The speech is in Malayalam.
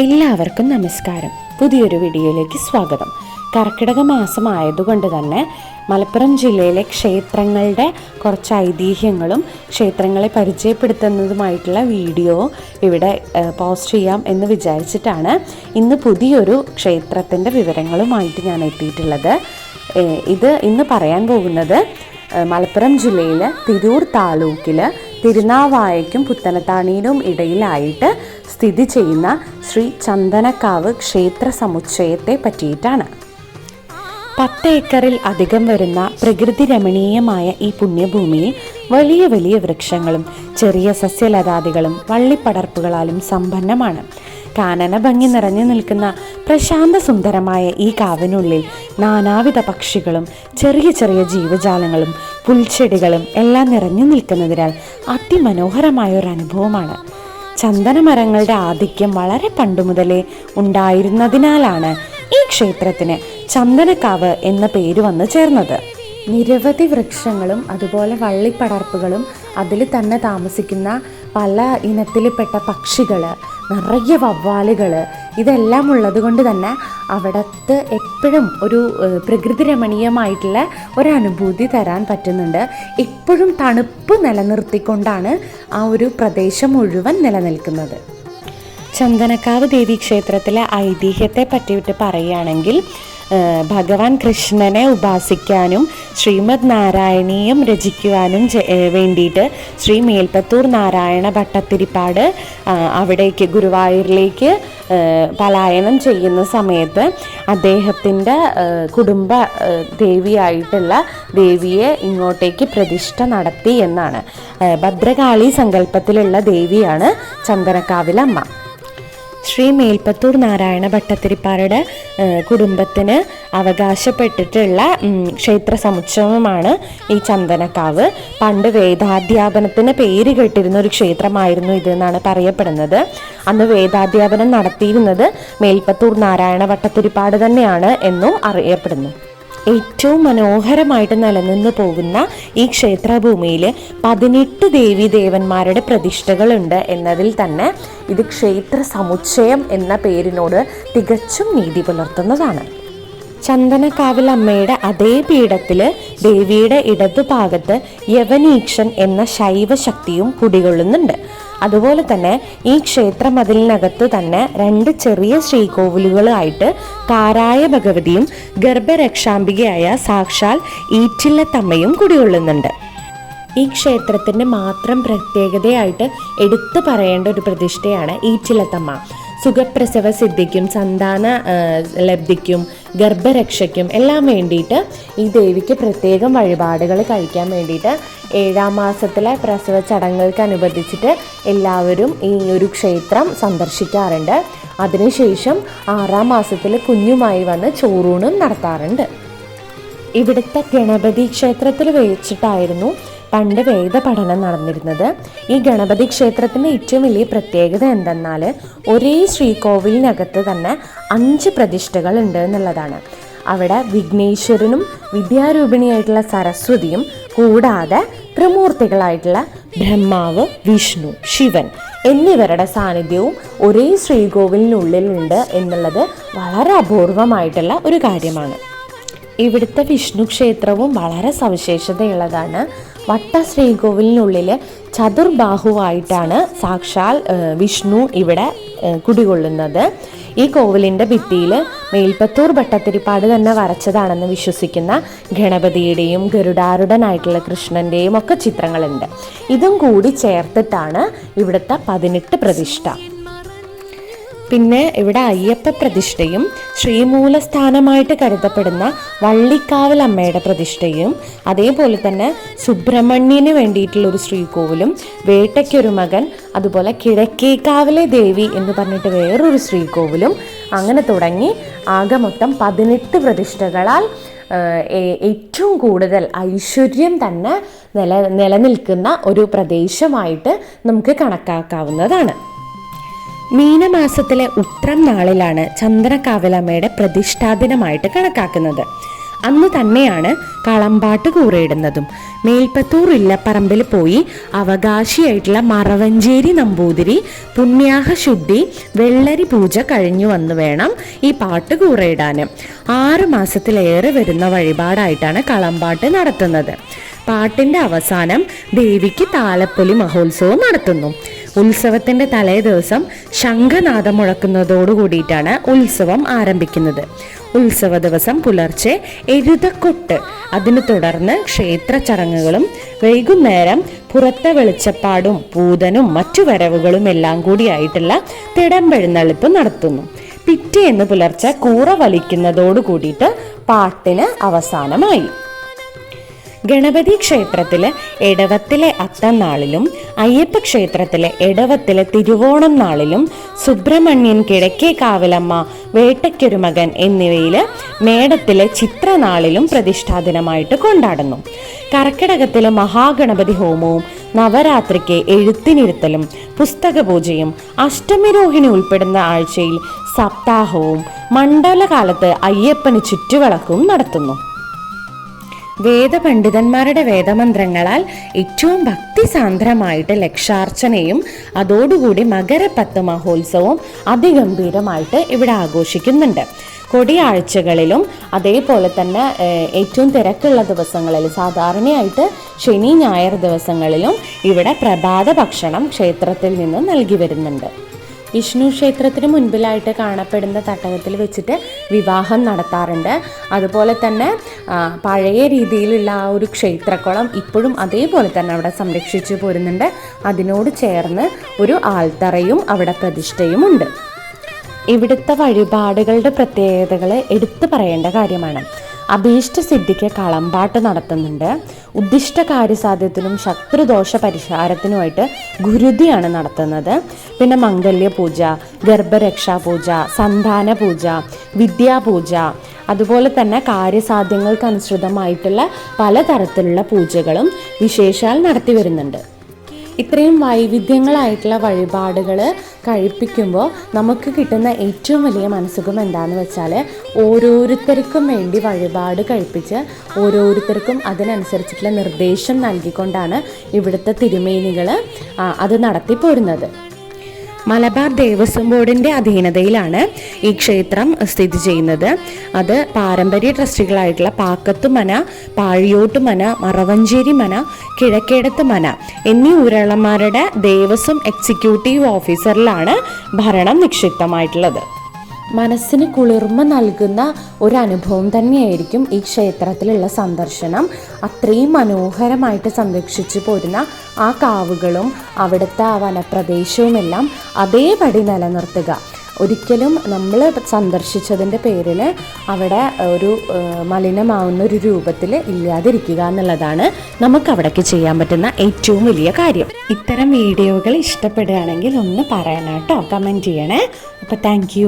എല്ലാവർക്കും നമസ്കാരം. പുതിയൊരു വീഡിയോയിലേക്ക് സ്വാഗതം. കർക്കിടക മാസമായതുകൊണ്ട് തന്നെ മലപ്പുറം ജില്ലയിലെ ക്ഷേത്രങ്ങളുടെ കുറച്ച് ഐതിഹ്യങ്ങളും ക്ഷേത്രങ്ങളെ പരിചയപ്പെടുത്തുന്നതുമായിട്ടുള്ള വീഡിയോ ഇവിടെ പോസ്റ്റ് ചെയ്യാം എന്ന് വിചാരിച്ചിട്ടാണ് ഇന്ന് പുതിയൊരു ക്ഷേത്രത്തിന്റെ വിവരങ്ങളുമായിട്ട് ഞാൻ എത്തിയിട്ടുള്ളത്. ഇത് ഇന്ന് പറയാൻ പോകുന്നത് മലപ്പുറം ജില്ലയിലെ തിരൂർ താലൂക്കിൽ തിരുനാവായയ്ക്കും പുത്തനത്താണിയിലും ഇടയിലായിട്ട് സ്ഥിതി ചെയ്യുന്ന ശ്രീ ചന്ദനക്കാവ് ക്ഷേത്ര സമുച്ചയത്തെ പറ്റിയിട്ടാണ്. പത്ത് ഏക്കറിൽ അധികം വരുന്ന പ്രകൃതി രമണീയമായ ഈ പുണ്യഭൂമിയിൽ വലിയ വലിയ വൃക്ഷങ്ങളും ചെറിയ സസ്യലതാദികളും വള്ളിപ്പടർപ്പുകളാലും സമ്പന്നമാണ്. കാനന ഭംഗി നിറഞ്ഞു നിൽക്കുന്ന പ്രശാന്ത സുന്ദരമായ ഈ കാവിനുള്ളിൽ നാനാവിധ പക്ഷികളും ചെറിയ ചെറിയ ജീവജാലങ്ങളും പുൽച്ചെടികളും എല്ലാം നിറഞ്ഞു നിൽക്കുന്നതിനാൽ അതിമനോഹരമായ ഒരു അനുഭവമാണ്. ചന്ദനമരങ്ങളുടെ ആധിക്യം വളരെ പണ്ടുമുതലേ ഉണ്ടായിരുന്നതിനാലാണ് ഈ ക്ഷേത്രത്തിന് ചന്ദനക്കാവ് എന്ന പേര് വന്നു ചേർന്നത്. നിരവധി വൃക്ഷങ്ങളും അതുപോലെ വള്ളിപ്പടർപ്പുകളും അതിൽ തന്നെ താമസിക്കുന്ന പല ഇനത്തിൽപ്പെട്ട പക്ഷികൾ നിറയെ വവ്വാലുകൾ ഇതെല്ലാം ഉള്ളത് കൊണ്ട് തന്നെ അവിടുത്തെ എപ്പോഴും ഒരു പ്രകൃതി രമണീയമായിട്ടുള്ള ഒരനുഭൂതി തരാൻ പറ്റുന്നുണ്ട്. എപ്പോഴും തണുപ്പ് നിലനിർത്തിക്കൊണ്ടാണ് ആ ഒരു പ്രദേശം മുഴുവൻ നിലനിൽക്കുന്നത്. ചന്ദനക്കാവ് ദേവീക്ഷേത്രത്തിലെ ഐതിഹ്യത്തെ പറ്റിയിട്ട് പറയുകയാണെങ്കിൽ ഭഗവാൻ കൃഷ്ണനെ ഉപാസിക്കാനും ശ്രീമദ് നാരായണീയം രചിക്കുവാനും വേണ്ടിയിട്ട് ശ്രീ മേൽപ്പത്തൂർ നാരായണ ഭട്ടത്തിരിപ്പാട് അവിടേക്ക് ഗുരുവായൂരിലേക്ക് പലായനം ചെയ്യുന്ന സമയത്ത് അദ്ദേഹത്തിന്റെ കുടുംബ ദേവിയായിട്ടുള്ള ദേവിയെ ഇങ്ങോട്ടേക്ക് പ്രതിഷ്ഠ നടത്തി എന്നാണ്. ഭദ്രകാളി സങ്കല്പത്തിലുള്ള ദേവിയാണ് ചന്ദനക്കാവിലമ്മ. ശ്രീ മേൽപ്പത്തൂർ നാരായണ ഭട്ടത്തിരിപ്പാരുടെ കുടുംബത്തിന് അവകാശപ്പെട്ടിട്ടുള്ള ക്ഷേത്ര സമുച്ചയമാണ് ഈ ചന്ദനക്കാവ്. പണ്ട് വേദാധ്യാപനത്തിന് പേര് കേട്ടിരുന്ന ഒരു ക്ഷേത്രമായിരുന്നു ഇത് എന്നാണ് പറയപ്പെടുന്നത്. അന്ന് വേദാധ്യാപനം നടത്തിയിരുന്നത് മേൽപ്പത്തൂർ നാരായണ ഭട്ടത്തിരിപ്പാട് തന്നെയാണ് എന്നും അറിയപ്പെടുന്നു. ഏറ്റവും മനോഹരമായിട്ട് നിലനിന്ന് പോകുന്ന ഈ ക്ഷേത്രഭൂമിയിൽ പതിനെട്ട് ദേവി ദേവന്മാരുടെ പ്രതിഷ്ഠകളുണ്ട് എന്നതിൽ തന്നെ ഇത് ക്ഷേത്ര സമുച്ചയം എന്ന പേരിനോട് തികച്ചും നീതി പുലർത്തുന്നതാണ്. ചന്ദനക്കാവിൽ അമ്മയുടെ അതേ പീഠത്തിൽ ദേവിയുടെ ഇടതുഭാഗത്ത് യവനീക്ഷൻ എന്ന ശൈവശക്തിയും കുടികൊള്ളുന്നുണ്ട്. അതുപോലെ തന്നെ ഈ ക്ഷേത്ര മതിലിനകത്ത് തന്നെ രണ്ട് ചെറിയ ശ്രീകോവിലുകളായിട്ട് കാരായ ഭഗവതിയും ഗർഭരക്ഷാംബികയായ സാക്ഷാൽ ഈറ്റില്ലത്തമ്മയും കുടികൊള്ളുന്നുണ്ട്. ഈ ക്ഷേത്രത്തിന്റെ മാത്രം പ്രത്യേകതയായിട്ട് എടുത്തു പറയേണ്ട ഒരു പ്രതിഷ്ഠയാണ് ഈറ്റിലത്തമ്മ സുഖപ്രസവ സിദ്ധിക്കും സന്താന ലബ്ധിക്കും ഗർഭരക്ഷയ്ക്കും എല്ലാം വേണ്ടിയിട്ട് ഈ ദേവിക്ക് പ്രത്യേകം വഴിപാടുകൾ കഴിക്കാൻ വേണ്ടിയിട്ട് ഏഴാം മാസത്തിലെ പ്രസവ ചടങ്ങുകൾക്ക് അനുബന്ധിച്ചിട്ട് എല്ലാവരും ഈ ഒരു ക്ഷേത്രം സന്ദർശിക്കാറുണ്ട്. അതിനുശേഷം ആറാം മാസത്തിൽ കുഞ്ഞുമായി വന്ന് ചോറൂണും നടത്താറുണ്ട്. ഇവിടുത്തെ ഗണപതി ക്ഷേത്രത്തിൽ വെച്ചിട്ടായിരുന്നു പണ്ട് വേദ പഠനം നടന്നിരുന്നത്. ഈ ഗണപതി ക്ഷേത്രത്തിന്റെ ഏറ്റവും വലിയ പ്രത്യേകത എന്തെന്നാൽ ഒരേ ശ്രീകോവിലിനകത്ത് തന്നെ അഞ്ച് പ്രതിഷ്ഠകൾ ഉണ്ട് എന്നുള്ളതാണ്. അവിടെ വിഘ്നേശ്വരനും വിദ്യാരൂപിണിയായിട്ടുള്ള സരസ്വതിയും കൂടാതെ ത്രിമൂർത്തികളായിട്ടുള്ള ബ്രഹ്മാവ് വിഷ്ണു ശിവൻ എന്നിവരുടെ സാന്നിധ്യവും ഒരേ ശ്രീകോവിലിനുള്ളിലുണ്ട് എന്നുള്ളത് വളരെ അപൂർവമായിട്ടുള്ള ഒരു കാര്യമാണ്. ഇവിടുത്തെ വിഷ്ണു ക്ഷേത്രവും വളരെ സവിശേഷതയുള്ളതാണ്. വട്ട ശ്രീകോവിലിനുള്ളിൽ ചതുർബാഹുവായിട്ടാണ് സാക്ഷാൽ വിഷ്ണു ഇവിടെ കുടികൊള്ളുന്നത്. ഈ കോവിലിന്റെ ഭിത്തിയിൽ മേൽപ്പത്തൂർ ഭട്ടത്തിരിപ്പാട് തന്നെ വരച്ചതാണെന്ന് വിശ്വസിക്കുന്ന ഗണപതിയുടെയും ഗരുഡാരുടനായിട്ടുള്ള കൃഷ്ണന്റെയും ഒക്കെ ചിത്രങ്ങളുണ്ട്. ഇതും കൂടി ചേർത്തിട്ടാണ് ഇവിടുത്തെ പതിനെട്ട് പ്രതിഷ്ഠ. പിന്നെ ഇവിടെ അയ്യപ്പ പ്രതിഷ്ഠയും ശ്രീമൂലസ്ഥാനമായിട്ട് കരുതപ്പെടുന്ന വള്ളിക്കാവൽ അമ്മയുടെ പ്രതിഷ്ഠയും അതേപോലെ തന്നെ സുബ്രഹ്മണ്യന് വേണ്ടിയിട്ടുള്ള ഒരു ശ്രീകോവിലും വേട്ടയ്ക്കൊരു മകൻ അതുപോലെ കിഴക്കേക്കാവിലെ ദേവി എന്ന് പറഞ്ഞിട്ട് വേറൊരു ശ്രീകോവിലും അങ്ങനെ തുടങ്ങി ആകെ മൊത്തം പതിനെട്ട് പ്രതിഷ്ഠകളാൽ ഏറ്റവും കൂടുതൽ ഐശ്വര്യം തന്നെ നില നിലനിൽക്കുന്ന ഒരു പ്രദേശമായിട്ട് നമുക്ക് കണക്കാക്കാവുന്നതാണ്. മീനമാസത്തിലെ ഉത്രം നാളിലാണ് ചന്ദനക്കാവലമ്മയുടെ പ്രതിഷ്ഠാദിനമായിട്ട് കണക്കാക്കുന്നത്. അന്ന് തന്നെയാണ് കളമ്പാട്ട് കൂറയിടുന്നതും. മേൽപ്പത്തൂർ ഇല്ലപ്പറമ്പിൽ പോയി അവകാശിയായിട്ടുള്ള മറവഞ്ചേരി നമ്പൂതിരി പുണ്യാഹ ശുദ്ധി വെള്ളരി പൂജ കഴിഞ്ഞു വന്ന് വേണം ഈ പാട്ട് കൂറയിടാൻ. ആറ് മാസത്തിലേറെ വരുന്ന വഴിപാടായിട്ടാണ് കളമ്പാട്ട് നടത്തുന്നത്. പാട്ടിന്റെ അവസാനം ദേവിക്ക് താലപ്പൊലി മഹോത്സവം നടത്തുന്നു. ഉത്സവത്തിന്റെ തലേ ദിവസം ശംഖനാഥം മുഴക്കുന്നതോടുകൂടിയിട്ടാണ് ഉത്സവം ആരംഭിക്കുന്നത്. ഉത്സവ ദിവസം പുലർച്ചെ എഴുതക്കൊട്ട്. അതിനു തുടർന്ന് ക്ഷേത്ര ചടങ്ങുകളും വൈകുന്നേരം പുറത്തെ വെളിച്ചപ്പാടും പൂതനും മറ്റു വരവുകളും എല്ലാം കൂടിയായിട്ടുള്ള തിടമ്പെഴുന്നള്ളിപ്പ് നടത്തുന്നു. പിറ്റേന്ന് പുലർച്ചെ കൂറ വലിക്കുന്നതോടു കൂടിയിട്ട് പാട്ടിന് അവസാനമായി. ഗണപതി ക്ഷേത്രത്തിലെ എടവത്തിലെ അത്തനാളിലും അയ്യപ്പ ക്ഷേത്രത്തിലെ എടവത്തിലെ തിരുവോണം നാളിലും സുബ്രഹ്മണ്യൻ കിഴക്കേ കാവലമ്മ വേട്ടയ്ക്കൊരു മകൻ എന്നിവയിൽ മേടത്തിലെ ചിത്രനാളിലും പ്രതിഷ്ഠാദിനമായിട്ട് കൊണ്ടാടുന്നു. കർക്കിടകത്തിലെ മഹാഗണപതി ഹോമവും നവരാത്രിക്ക് എഴുത്തിനിരുത്തലും പുസ്തക പൂജയും അഷ്ടമിരോഹിണി ഉൾപ്പെടുന്ന ആഴ്ചയിൽ സപ്താഹവും മണ്ഡലകാലത്ത് അയ്യപ്പന് ചുറ്റുവിളക്കും നടത്തുന്നു. വേദപണ്ഡിതന്മാരുടെ വേദമന്ത്രങ്ങളാൽ ഏറ്റവും ഭക്തിസാന്ദ്രമായിട്ട് ലക്ഷാർച്ചനയും അതോടുകൂടി മകരപ്പത്ത് മഹോത്സവവും അതിഗംഭീരമായിട്ട് ഇവിടെ ആഘോഷിക്കുന്നുണ്ട്. കൊടിയാഴ്ചകളിലും അതേപോലെ തന്നെ ഏറ്റവും തിരക്കുള്ള ദിവസങ്ങളിൽ സാധാരണയായിട്ട് ശനി ഞായർ ദിവസങ്ങളിലും ഇവിടെ പ്രഭാത ഭക്ഷണം ക്ഷേത്രത്തിൽ നിന്ന് നൽകി വരുന്നുണ്ട്. വിഷ്ണു ക്ഷേത്രത്തിന് മുൻപിലായിട്ട് കാണപ്പെടുന്ന തട്ടകത്തിൽ വെച്ചിട്ട് വിവാഹം നടത്താറുണ്ട്. അതുപോലെ തന്നെ പഴയ രീതിയിലുള്ള ആ ഒരു ക്ഷേത്രക്കുളം ഇപ്പോഴും അതേപോലെ തന്നെ അവിടെ സംരക്ഷിച്ചു പോരുന്നുണ്ട്. അതിനോട് ചേർന്ന് ഒരു ആൽത്തറയും അവിടെ പ്രതിഷ്ഠയുമുണ്ട്. ഇവിടുത്തെ വഴിപാടുകളുടെ പ്രത്യേകതകൾ എടുത്തു പറയേണ്ട കാര്യമാണ്. അഭീഷ്ട സിദ്ധിക്ക് കളമ്പാട്ട് നടത്തുന്നുണ്ട്. ഉദ്ദിഷ്ട കാര്യസാധ്യത്തിനും ശത്രുദോഷ പരിഹാരത്തിനുമായിട്ട് ഗുരുതിയാണ് നടത്തുന്നത്. പിന്നെ മംഗല്യ പൂജ ഗർഭരക്ഷാ പൂജ സന്താന പൂജ വിദ്യാപൂജ അതുപോലെ തന്നെ കാര്യസാധ്യങ്ങൾക്കനുസൃതമായിട്ടുള്ള പലതരത്തിലുള്ള പൂജകളും വിശേഷാൽ നടത്തി വരുന്നുണ്ട്. ഇത്രയും വൈവിധ്യങ്ങളായിട്ടുള്ള വഴിപാടുകൾ കഴിപ്പിക്കുമ്പോൾ നമുക്ക് കിട്ടുന്ന ഏറ്റവും വലിയ മനസ്സുഖം എന്താണെന്ന് വെച്ചാൽ ഓരോരുത്തർക്കും വേണ്ടി വഴിപാട് കഴിപ്പിച്ച് ഓരോരുത്തർക്കും അതിനനുസരിച്ചിട്ടുള്ള നിർദ്ദേശം നൽകിക്കൊണ്ടാണ് ഇവിടുത്തെ തിരുമേനികൾ അത് നടത്തി പോരുന്നത് മലബാർ ദേവസ്വം ബോർഡിന്റെ അധീനതയിലാണ് ഈ ക്ഷേത്രം സ്ഥിതി ചെയ്യുന്നത്. അത് പാരമ്പര്യ ട്രസ്റ്റുകളായിട്ടുള്ള പാക്കത്തുമന പാഴിയോട്ടുമന മറവഞ്ചേരി മന കിഴക്കേടത്ത് മന എന്നീ ഊരളന്മാരുടെ ദേവസ്വം എക്സിക്യൂട്ടീവ് ഓഫീസറിലാണ് ഭരണം നിക്ഷിപ്തമായിട്ടുള്ളത്. മനസ്സിന് കുളിർമ നൽകുന്ന ഒരു അനുഭവം തന്നെയായിരിക്കും ഈ ക്ഷേത്രത്തിലുള്ള സന്ദർശനം. അത്രയും മനോഹരമായിട്ട് സംരക്ഷിച്ചു പോരുന്ന ആ കാവുകളും അവിടുത്തെ ആ വനപ്രദേശവും എല്ലാം അതേപടി നിലനിർത്തുക. ഒരിക്കലും നമ്മൾ സന്ദർശിച്ചതിന്റെ പേരിൽ അവിടെ ഒരു മലിനമാവുന്ന ഒരു രൂപത്തിൽ ഇല്ലാതിരിക്കുക എന്നുള്ളതാണ് നമുക്ക് അവിടേക്ക് ചെയ്യാൻ പറ്റുന്ന ഏറ്റവും വലിയ കാര്യം. ഇത്തരം വീഡിയോകൾ ഇഷ്ടപ്പെടുകയാണെങ്കിൽ ഒന്ന് പറയണം കമന്റ് ചെയ്യണേ. അപ്പോൾ താങ്ക്